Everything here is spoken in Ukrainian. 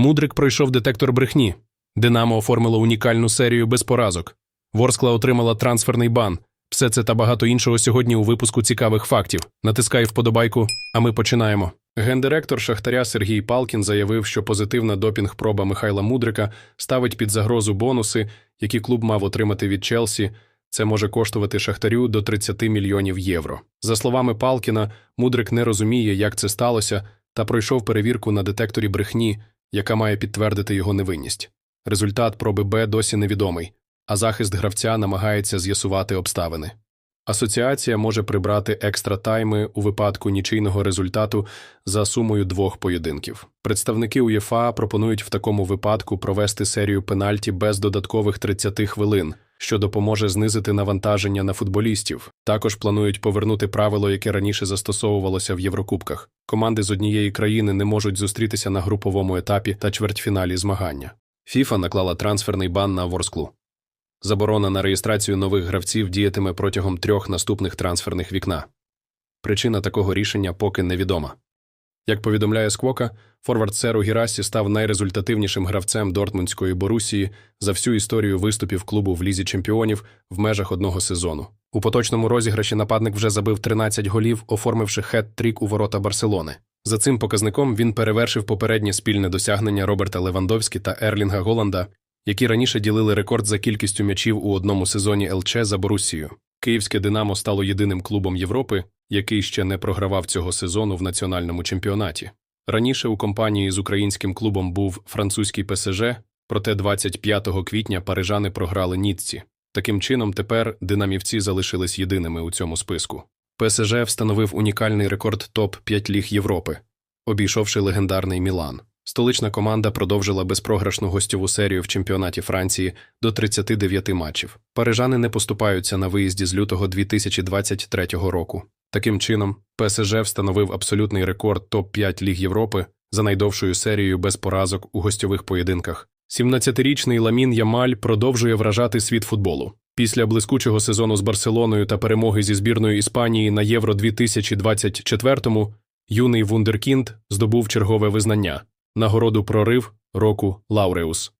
Мудрик пройшов детектор брехні. Динамо оформило унікальну серію без поразок. Ворскла отримала трансферний бан. Все це та багато іншого сьогодні у випуску цікавих фактів. Натискай вподобайку, а ми починаємо. Гендиректор Шахтаря Сергій Палкін заявив, що позитивна допінг-проба Михайла Мудрика ставить під загрозу бонуси, які клуб мав отримати від Челсі. Це може коштувати Шахтарю до 30 мільйонів євро. За словами Палкіна, Мудрик не розуміє, як це сталося, та пройшов перевірку на детекторі брехні, яка має підтвердити його невинність. Результат проби Б досі невідомий, а захист гравця намагається з'ясувати обставини. Асоціація може прибрати екстра тайми у випадку нічийного результату за сумою двох поєдинків. Представники УЄФА пропонують в такому випадку провести серію пенальті без додаткових 30 хвилин, що допоможе знизити навантаження на футболістів. Також планують повернути правило, яке раніше застосовувалося в Єврокубках. Команди з однієї країни не можуть зустрітися на груповому етапі та чвертьфіналі змагання. ФІФА наклала трансферний бан на Ворсклу. Заборона на реєстрацію нових гравців діятиме протягом трьох наступних трансферних вікна. Причина такого рішення поки невідома. Як повідомляє Сквока, форвард Серу Гірасі став найрезультативнішим гравцем Дортмундської Борусії за всю історію виступів клубу в лізі чемпіонів в межах одного сезону. У поточному розіграші нападник вже забив 13 голів, оформивши хет-трік у ворота Барселони. За цим показником він перевершив попереднє спільне досягнення Роберта Левандовські та Ерлінга Голланда, які раніше ділили рекорд за кількістю м'ячів у одному сезоні ЛЧ за Борусію. Київське Динамо стало єдиним клубом Європи, який ще не програвав цього сезону в національному чемпіонаті. Раніше у компанії з українським клубом був французький ПСЖ, проте 25 квітня парижани програли Ніцці. Таким чином, тепер динамівці залишились єдиними у цьому списку. ПСЖ встановив унікальний рекорд топ-5 ліг Європи, обійшовши легендарний Мілан. Столична команда продовжила безпрограшну гостьову серію в чемпіонаті Франції до 39 матчів. Парижани не поступаються на виїзді з лютого 2023 року. Таким чином, ПСЖ встановив абсолютний рекорд топ-5 ліг Європи за найдовшою серією без поразок у гостьових поєдинках. 17-річний Ламін Ямаль продовжує вражати світ футболу. Після блискучого сезону з Барселоною та перемоги зі збірною Іспанії на Євро 2024-му юний вундеркінд здобув чергове визнання нагороду прорив року Лауреус.